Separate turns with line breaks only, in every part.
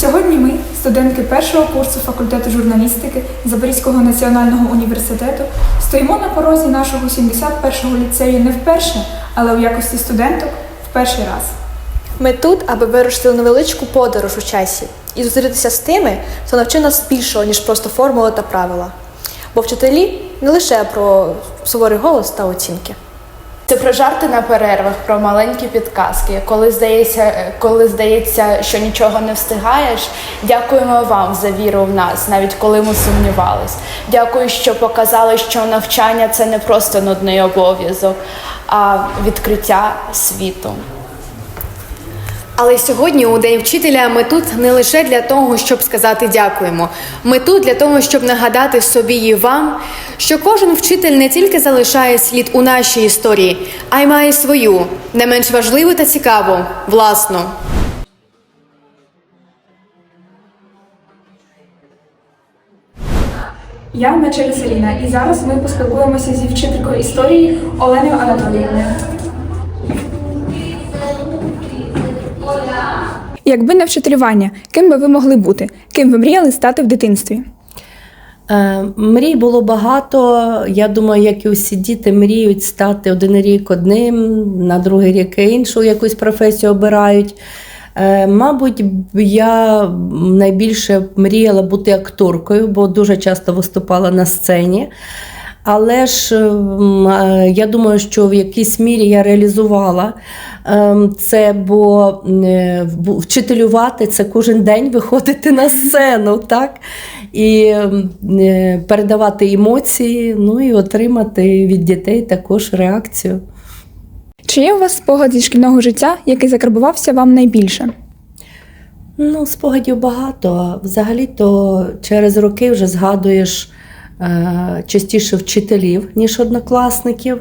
Сьогодні ми, студентки першого курсу факультету журналістики Запорізького національного університету, стоїмо на порозі нашого 71-го ліцею не вперше, але у якості студенток в перший раз.
Ми тут, аби вирушити невеличку подорож у часі і зустрітися з тими, хто навчив нас більшого, ніж просто формули та правила. Бо вчителі не лише про суворий голос та оцінки.
Це про жарти на перервах, про маленькі підказки. Коли здається, коли здається, що нічого не встигаєш, дякуємо вам за віру в нас, навіть коли ми сумнівались. Дякую, що показали, що навчання це не просто нудний обов'язок, а відкриття світу.
Але сьогодні, у День вчителя, ми тут не лише для того, щоб сказати дякуємо. Ми тут для того, щоб нагадати собі і вам, що кожен вчитель не тільки залишає слід у нашій історії, а й має свою, не менш важливу та цікаву, власну.
Я Мечеля Селіна, і зараз ми поспілкуємося зі вчителькою історії Оленою Анатоліївною. Якби не вчителювання, ким би ви могли бути? Ким ви мріяли стати в дитинстві?
Е, Мрій було багато. Я думаю, як і усі діти мріють стати один рік одним, на другий рік іншу якусь професію обирають. Е, Мабуть, я найбільше мріяла бути акторкою, бо дуже часто виступала на сцені. Але ж е, я думаю, що в якійсь мірі я реалізувала ем, це, бо е, вчителювати це кожен день виходити на сцену, так? І ем, е, передавати емоції, ну і отримати від дітей також реакцію.
Чи є у вас спогад зі шкільного життя, який закарбувався вам найбільше?
Ну, спогадів багато. Взагалі-то через роки вже згадуєш частіше вчителів, ніж однокласників.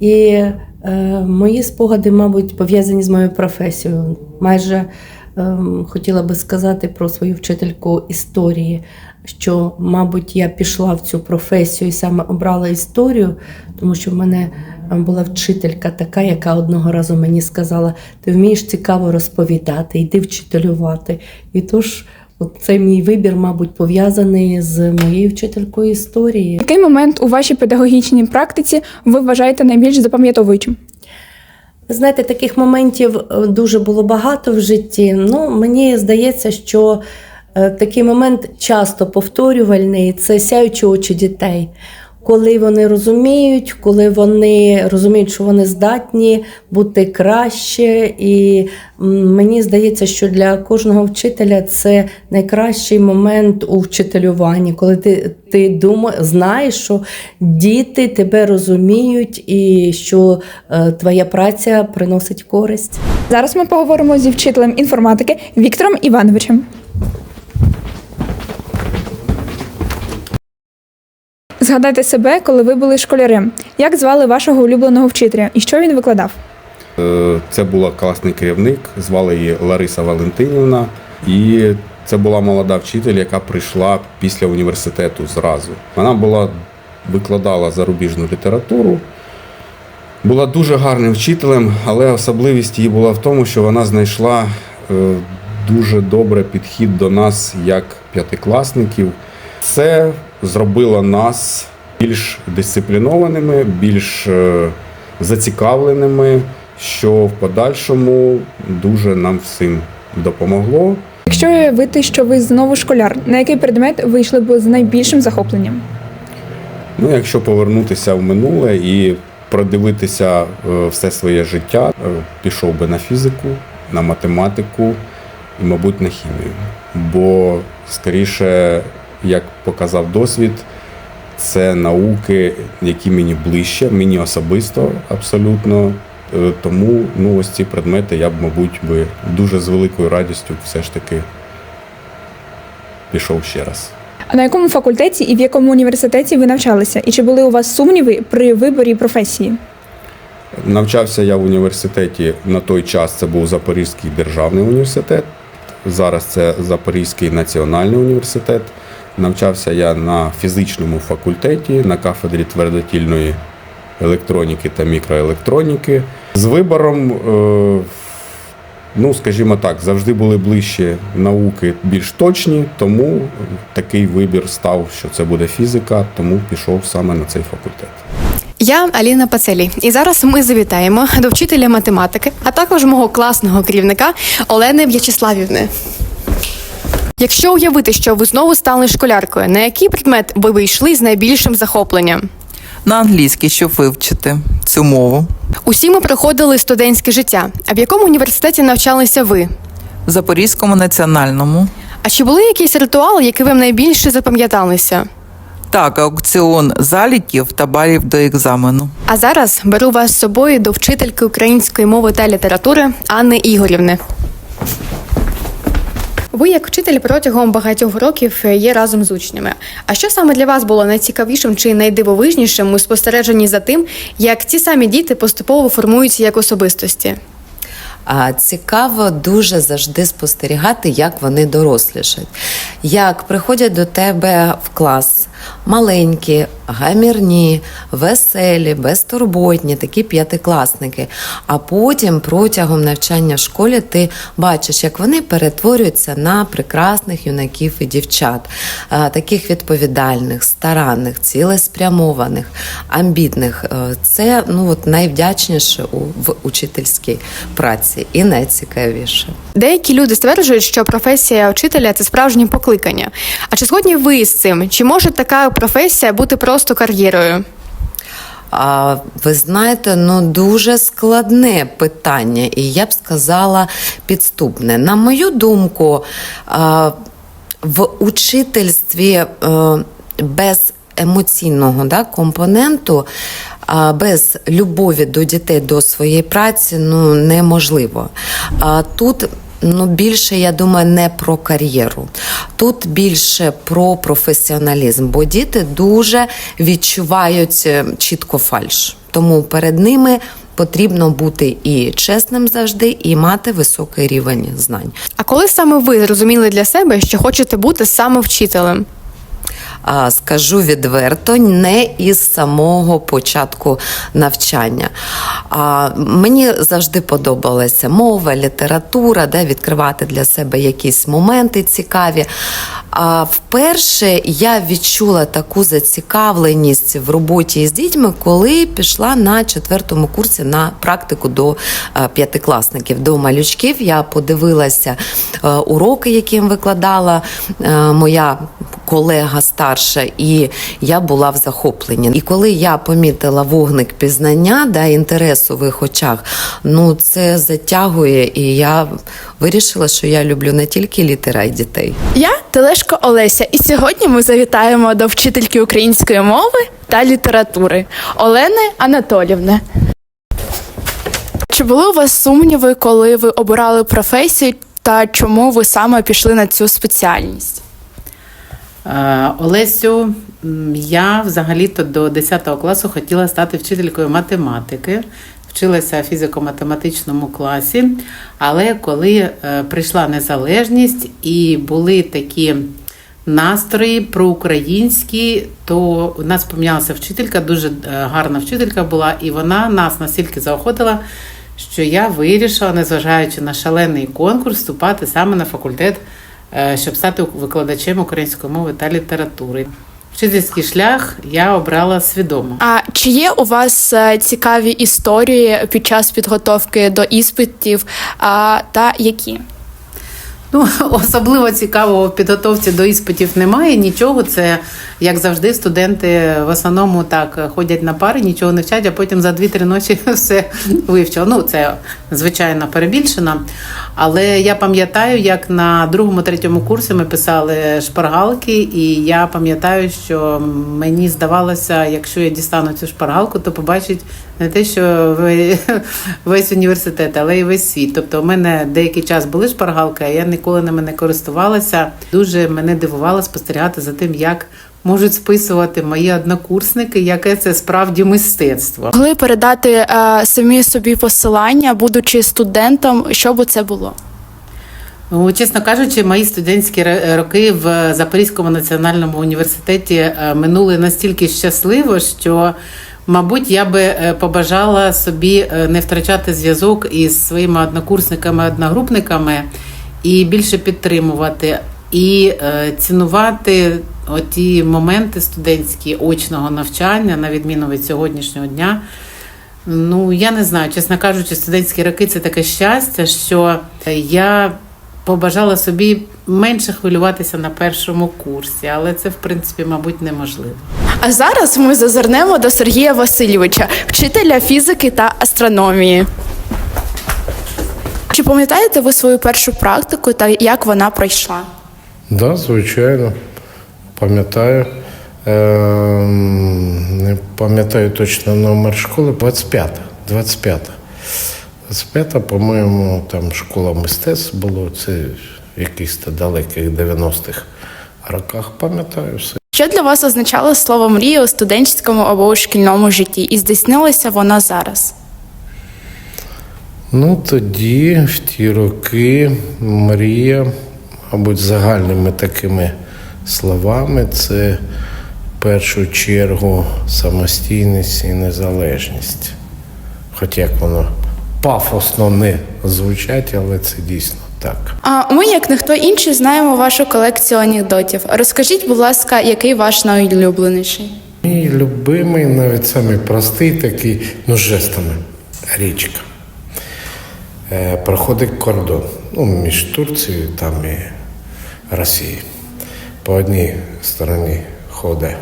І е, мої спогади, мабуть, пов'язані з моєю професією. Майже е, хотіла би сказати про свою вчительку історії, що, мабуть, я пішла в цю професію і саме обрала історію, тому що в мене е, була вчителька така, яка одного разу мені сказала: ти вмієш цікаво розповідати, йди вчителювати. І тож цей мій вибір, мабуть, пов'язаний з моєю вчителькою історії.
Який момент у вашій педагогічній практиці ви вважаєте найбільш запам'ятовуючим?
Знаєте, таких моментів е, дуже було багато в житті. Ну, мені здається, що е, такий момент часто повторювальний це сяючі очі дітей. Коли вони розуміють, коли вони розуміють, що вони здатні бути краще. І мені здається, що для кожного вчителя це найкращий момент у вчителюванні, коли ти, ти думаєш, знаєш, що діти тебе розуміють і що е, твоя праця приносить користь.
Зараз ми поговоримо зі вчителем інформатики Віктором Івановичем. Згадайте себе, коли ви були школярем. Як звали вашого улюбленого вчителя і що він викладав?
Е, Це була класний керівник, звали її Лариса Валентинівна. І це була молода вчитель, яка прийшла після університету зразу. Вона була, викладала зарубіжну літературу, була дуже гарним вчителем, але особливість її була в тому, що вона знайшла е, дуже добре підхід до нас як п'ятикласників. Це зробило нас більш дисциплінованими, більш е, зацікавленими, що в подальшому дуже нам всім допомогло.
Якщо уявити, що ви знову школяр, на який предмет ви йшли б з найбільшим захопленням?
Ну, якщо повернутися в минуле і продивитися е, все своє життя, е, пішов би на фізику, на математику і, мабуть, на хімію. Бо, скоріше, як показав досвід, це науки, які мені ближче, мені особисто абсолютно. Е, Тому ну, ось ці предмети я б, мабуть, би дуже з великою радістю все ж таки пішов ще раз.
А на якому факультеті і в якому університеті ви навчалися? І чи були у вас сумніви при виборі професії?
Навчався я в університеті на той час. Це був Запорізький державний університет. Зараз це Запорізький національний університет. Навчався я на фізичному факультеті на кафедрі твердотільної електроніки та мікроелектроніки. З вибором е, Ну, скажімо так, завжди були ближче науки більш точні, тому такий вибір став, що це буде фізика, тому пішов саме на цей факультет.
Я Аліна Пацелі, і зараз ми завітаємо до вчителя математики, а також мого класного керівника Олени В'ячеславівни. Якщо уявити, що ви знову стали школяркою, на який предмет ви би йшли з найбільшим захопленням?
на англійський, щоб вивчити цю мову.
Усі ми проходили студентське життя. А в якому університеті навчалися ви?
В Запорізькому національному.
А чи були якісь ритуали, які вам найбільше запам'яталися?
Так, аукціон заліків та балів до екзамену.
А зараз беру вас з собою до вчительки української мови та літератури Анни Ігорівни. Ви, як вчитель, протягом багатьох років є разом з учнями. А що саме для вас було найцікавішим чи найдивовижнішим у спостереженні за тим, як ці самі діти поступово формуються як особистості?
А цікаво дуже завжди спостерігати, як вони дорослішать, Як приходять до тебе в клас маленькі, гамірні, веселі, безтурботні, такі п'ятикласники. А потім протягом навчання в школі ти бачиш, як вони перетворюються на прекрасних юнаків і дівчат, таких відповідальних, старанних, цілеспрямованих, амбітних. Е, Це ну от найвдячніше в учительській праці і найцікавіше.
Деякі люди стверджують, що професія вчителя це справжнє покликання. А чи згодні ви з цим? Чи може така професія бути просто кар'єрою?
А, ви знаєте, ну дуже складне питання, і я б сказала підступне. На мою думку, а, в учительстві е, без емоційного да, компоненту, а, без любові до дітей, до своєї праці, ну неможливо. А, тут Ну, більше я думаю, не про кар'єру. Тут більше про професіоналізм, бо діти дуже відчувають е, чітко фальш. Тому перед ними потрібно бути і чесним завжди, і мати високий рівень знань.
А коли саме ви зрозуміли для себе, що хочете бути саме вчителем?
Скажу відверто, не із самого початку навчання. Мені завжди подобалася мова, література, да, відкривати для себе якісь моменти цікаві. А вперше я відчула таку зацікавленість в роботі з дітьми, коли пішла на четвертому курсі на практику до е, п'ятикласників, до малючків. Я подивилася е, уроки, які їм викладала е, моя колега старша, і я була в захопленні. І коли я помітила вогник пізнання, да, інтересу в їх очах, ну це затягує, і я вирішила, що я люблю не тільки літера й дітей.
Я Телешко Олеся, і сьогодні ми завітаємо до вчительки української мови та літератури Олени Анатолівни. Чи були у вас сумніви, коли ви обирали професію, та чому ви саме пішли на цю спеціальність?
Е, Олесю, я взагалі-то до 10 класу хотіла стати вчителькою математики. Вчилася в фізико-математичному класі, але коли е, прийшла незалежність і були такі настрої проукраїнські, то у нас помінялася вчителька, дуже е, гарна вчителька була, і вона нас настільки заохотила, що я вирішила, незважаючи на шалений конкурс, вступати саме на факультет щоб стати викладачем української мови та літератури. Вчительський шлях я обрала свідомо.
А чи є у вас е, цікаві історії під час підготовки до іспитів? А, та які?
Ну, особливо цікавого в підготовці до іспитів немає. Нічого. Це як завжди, студенти в основному так ходять на пари, нічого не вчать, а потім за 2-3 ночі все вивчили. Ну, це звичайно перебільшено. Але я пам'ятаю, як на другому, третьому курсі ми писали шпаргалки, і я пам'ятаю, що мені здавалося, якщо я дістану цю шпаргалку, то побачить не те, що весь університет, але й весь світ. Тобто, у мене деякий час були шпаргалки, а я ніколи ними не користувалася. Дуже мене дивувало спостерігати за тим, як можуть списувати мої однокурсники, яке це справді мистецтво.
Могли передати е, самі собі посилання, будучи студентом, що би це було?
Ну, чесно кажучи, мої студентські роки в Запорізькому національному університеті е, минули настільки щасливо, що Мабуть, я би е, побажала собі е, не втрачати зв'язок із своїми однокурсниками, одногрупниками і більше підтримувати, і цінувати оті моменти студентські очного навчання, на відміну від сьогоднішнього дня. Ну, я не знаю, чесно кажучи, студентські роки це таке щастя, що я побажала собі менше хвилюватися на першому курсі, але це, в принципі, мабуть, неможливо.
А зараз ми зазирнемо до Сергія Васильовича, вчителя фізики та астрономії. Чи пам'ятаєте ви свою першу практику та як вона пройшла?
Да, звичайно. Пам'ятаю. Ем, Не пам'ятаю точно номер школи. 25. 25. 25, по-моєму, там школа мистецтв було. Це в якихось далеких 90-х роках. Пам'ятаю все.
Що для вас означало слово мрія у студентському або у шкільному житті? І здійснилося вона зараз?
Ну, тоді, в ті роки, мрія, мабуть, загальними такими словами, це в першу чергу самостійність і незалежність. Хоча як воно пафосно не звучать, але це дійсно так.
А ми, як ніхто інший, знаємо вашу колекцію анекдотів. Розкажіть, будь ласка, який ваш найулюбленіший?
Мій любимий, навіть самий простий такий, ну, жестами, річка. Е, проходить кордон ну, між Турцією там і Росією. По одній стороні ходить,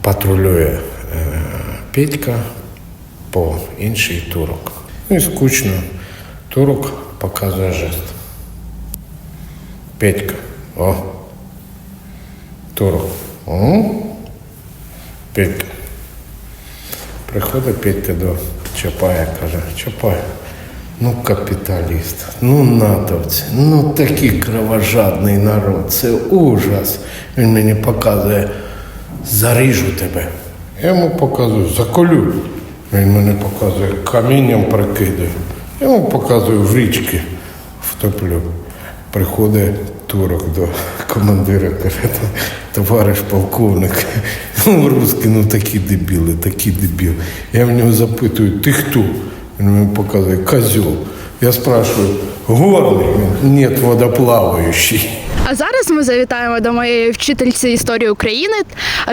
патрулює е, Петька, по іншій турок. Ну і скучно. Турок показує жест. Петька. О. Турок. О. Петька. Приходить Петька до Чапая, каже, Чапай, ну капіталіст, ну натовці, ну такий кровожадний народ, це ужас. Він мені показує, заріжу тебе. Я йому показую, заколю. Він мене показує, камінням прикидаю. Я йому показую в річки втоплю. Приходить турок до командира, каже, товариш полковник, ну, русський, ну такі дебіли, такі дебіли. Я в нього запитую, ти хто? Він мені показує, козел. Я спрашиваю, горний? Він, Ні, водоплаваючий.
А зараз ми завітаємо до моєї вчительці історії України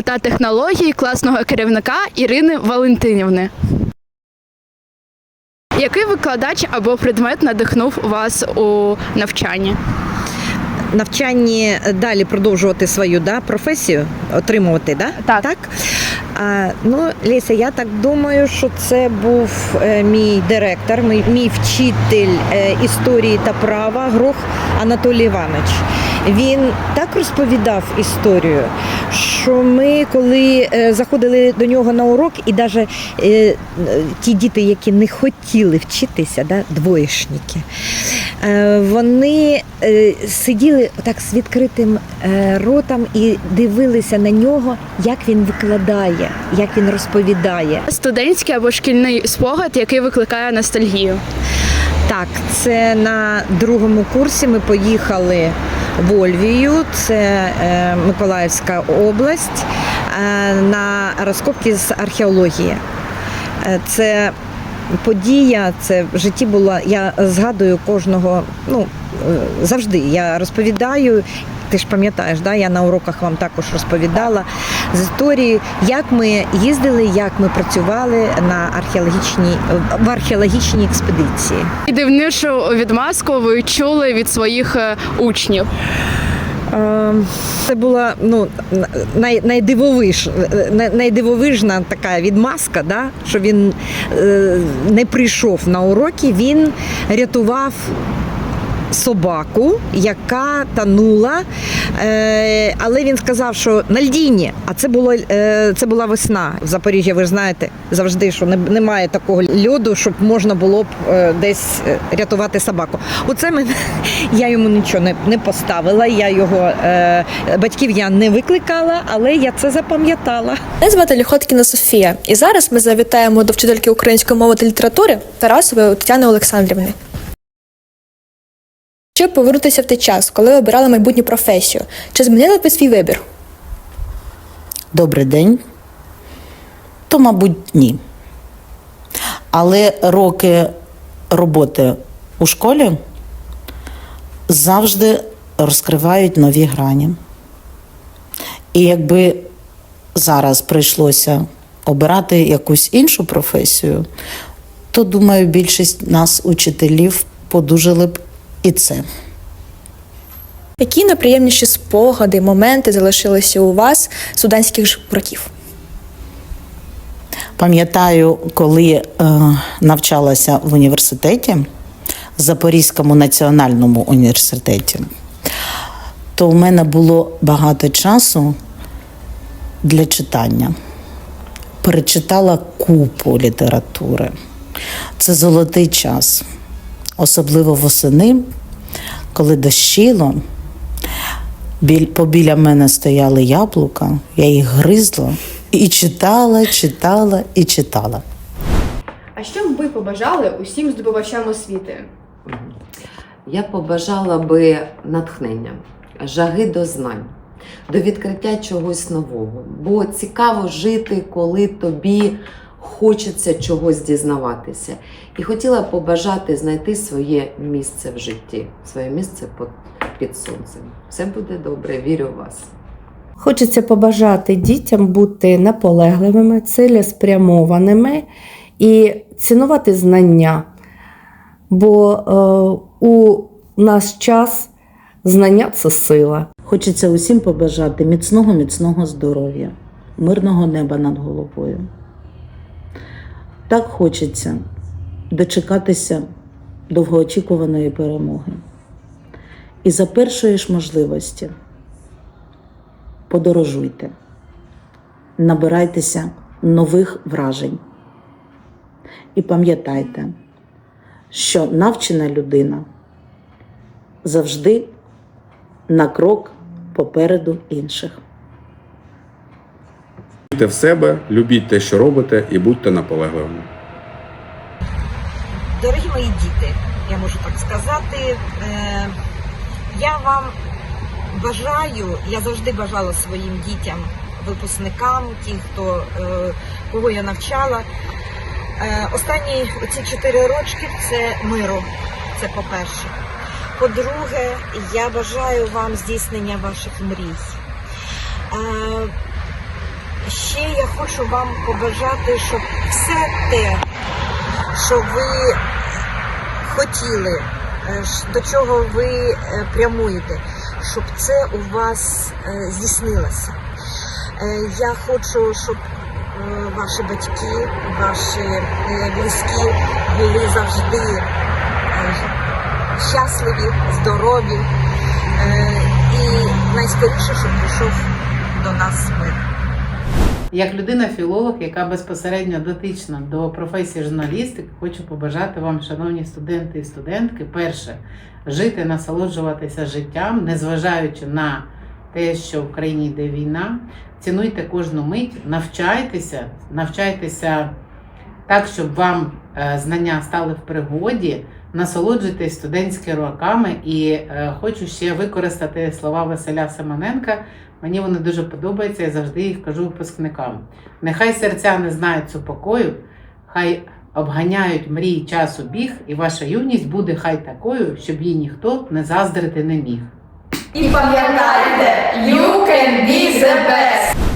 та технології класного керівника Ірини Валентинівни. Який викладач або предмет надихнув вас у навчанні?
навчанні далі продовжувати свою да, професію, отримувати, да?
Так.
так? Ну, Леся, я так думаю, що це був е, мій директор, мій, мій вчитель е, історії та права Грох Анатолій Іванович. Він так розповідав історію, що ми, коли е, заходили до нього на урок, і навіть ті діти, які не хотіли вчитися, да, двоєшники, вони е, сиділи так з відкритим е, ротом і дивилися на нього, як він викладає, як він розповідає.
Студентський або шкільний спогад, який викликає ностальгію.
Так, це на другому курсі ми поїхали в Ольвію, це е, Миколаївська область, е, на розкопки з археології. Е, Це подія, це в житті була. Я згадую кожного, ну е, завжди я розповідаю. Ти ж пам'ятаєш, да? я на уроках вам також розповідала з історії, як ми їздили, як ми працювали на археологічній в археологічній експедиції.
Найдивнішу відмазку ви чули від своїх е, учнів.
Е, Це була ну, най, найдивовиж, най- найдивовижна така відмазка, да? що він е, не прийшов на уроки, він рятував собаку, яка танула. Е, але він сказав, що на льдіні, а це було е, це була весна в Запоріжжі. Ви ж знаєте завжди, що немає такого льоду, щоб можна було б е, десь рятувати собаку. Оце мене я йому нічого не, не поставила. Я його батьків я не викликала, але я це запам'ятала.
Мене звати Ліхоткіна Софія, і зараз ми завітаємо до вчительки української мови та літератури Тарасової Тетяни Олександрівни. Щоб повернутися в той час, коли обирали майбутню професію, чи змінили б ви свій вибір?
Добрий день. то, мабуть, ні. Але роки роботи у школі завжди розкривають нові грані. І якби зараз прийшлося обирати якусь іншу професію, то думаю, більшість нас, учителів, подужали б і це.
Які найприємніші спогади, моменти залишилися у вас з студентських ж років?
Пам'ятаю, коли е, навчалася в університеті, Запорізькому національному університеті, то у мене було багато часу для читання. Перечитала купу літератури. Це золотий час, особливо восени, коли дощило. Побіля мене стояли яблука, я їх гризла і читала, читала і читала.
А що б ви побажали усім здобувачам освіти?
Я побажала би натхнення, жаги до знань, до відкриття чогось нового. Бо цікаво жити, коли тобі хочеться чогось дізнаватися. І хотіла побажати знайти своє місце в житті, своє місце під, під сонцем. Все буде добре, вірю в вас.
Хочеться побажати дітям бути наполегливими, цілеспрямованими і цінувати знання. Бо е, у наш час знання це сила.
Хочеться усім побажати міцного, міцного здоров'я, мирного неба над головою. Так хочеться дочекатися довгоочікуваної перемоги. І за першої ж можливості подорожуйте, набирайтеся нових вражень. І пам'ятайте, що навчена людина завжди на крок попереду інших.
Вірте в себе, любіть те, що робите, і будьте наполегливими.
Дорогі мої діти, я можу так сказати, е, я вам бажаю, я завжди бажала своїм дітям, випускникам, ті, хто е, кого я навчала. Е, Останні оці чотири рочки це миру. Це по-перше. По-друге, я бажаю вам здійснення ваших мрій. Ще я хочу вам побажати, щоб все те, що ви хотіли, е, до чого ви е, прямуєте, щоб це у вас е, здійснилося. Я хочу, щоб ваші батьки, ваші близькі були завжди щасливі, здорові і найскоріше, щоб прийшов до нас мир.
Як людина-філолог, яка безпосередньо дотична до професії журналістики, хочу побажати вам, шановні студенти і студентки, перше жити, насолоджуватися життям, незважаючи на те, що в країні йде війна. Цінуйте кожну мить, навчайтеся, навчайтеся так, щоб вам е, знання стали в пригоді. Насолоджуйтесь студентськими роками і е, хочу ще використати слова Василя Семененка. Мені вони дуже подобаються, я завжди їх кажу випускникам. Нехай серця не знають супокою, хай обганяють мрії часу біг, і ваша юність буде хай такою, щоб їй ніхто не заздрити не міг.
І пам'ятайте, you can be the best!